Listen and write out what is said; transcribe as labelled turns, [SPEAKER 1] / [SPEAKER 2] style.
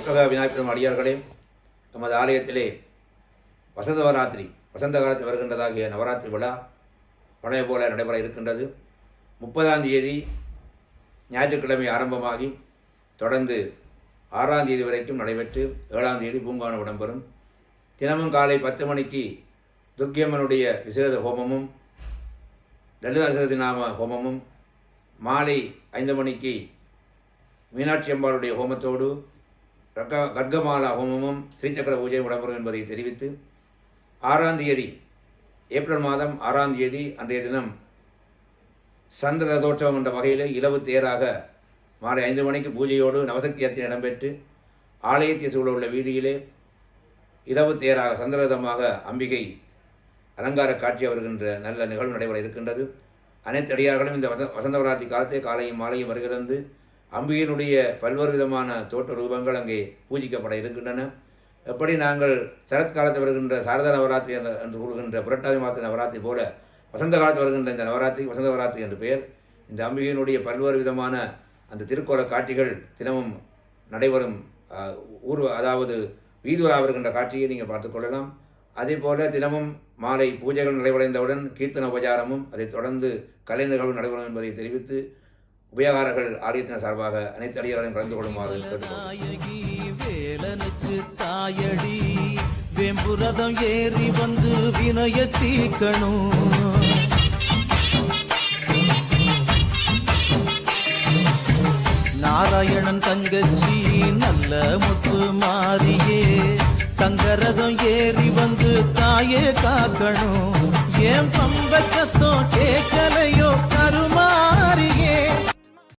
[SPEAKER 1] கற்பக விநாயகரும் அடியார்களே நமது ஆலயத்திலே வசந்தவராத்திரி வசந்த காலத்தில் வருகின்றதாகிய நவராத்திரி விழா பழைய போல நடைபெற இருக்கின்றது. முப்பதாம் தேதி ஞாயிற்றுக்கிழமை ஆரம்பமாகி தொடர்ந்து ஆறாம் தேதி வரைக்கும் நடைபெற்று ஏழாம் தேதி பூங்காவனம் இடம்பெறும். தினமும் காலை பத்து மணிக்கு துர்க்கியம்மனுடைய விசேத ஹோமமும் லலிதாசரதி நாம ஹோமமும் மாலை ஐந்து மணிக்கு மீனாட்சி அம்பாளுடைய ஹோமத்தோடு ரக்க கர்க்கமாலா ஹோமமும் ஸ்ரீசக்கர பூஜையும் இடம்பெறும் என்பதை தெரிவித்து ஆறாம் தேதி ஏப்ரல் மாதம் ஆறாம் தேதி அன்றைய தினம் சந்திர ரதோற்சவம் என்ற வகையில் இலவு தேராக மாலை ஐந்து மணிக்கு பூஜையோடு நவசக்தி யாத்திரை இடம்பெற்று ஆலயத்தை சூழ உள்ள வீதியிலே இரவு தேராக சந்திரதமாக அம்பிகை அலங்கார காட்சி வருகின்ற நல்ல நிகழ்வு நடைபெற இருக்கின்றது. அனைத்து அடியார்களும் இந்த வச வசந்தவராத்தி காலத்தை காலையும் மாலையும் வருகை தந்து அம்பிகையினுடைய பல்வேறு விதமான தோற்ற ரூபங்கள் அங்கே பூஜிக்கப்பட இருக்கின்றன. எப்படி நாங்கள் சரத்காலத்தில் வருகின்ற சாரதா நவராத்திரி என்று கூறுகின்ற புரட்டாதி மாத நவராத்திரி போல வசந்த காலத்தில் வருகின்ற இந்த நவராத்திரி வசந்த நவராத்திரி என்று பெயர் இந்த அம்பிகையினுடைய பல்வேறு விதமான அந்த திருக்கோல காட்சிகள் தினமும் நடைபெறும் ஊர் ஊர்வ அதாவது வீதுவா வருகின்ற காட்சியை நீங்கள் பார்த்துக்கொள்ளலாம் அதே போல தினமும் மாலை பூஜைகள் நிறைவடைந்தவுடன் கீர்த்தன உபச்சாரமும் அதைத் தொடர்ந்து கலை நிகழ்வு நடைபெறும் என்பதை தெரிவித்து உபயோகாரர்கள் ஆலயத்தினர் சார்பாக அனைத்து அடியாரையும் கலந்து கொள்ளுமாறு
[SPEAKER 2] வேலனுக்கு தாயடி வெம்புரதம் ஏறி வந்து வினய தீக்கணும் நாராயணன் தங்கச்சி நல்ல முத்து மாறியே தங்கரதம் ஏறி வந்து தாயே காக்கணும் ஏன்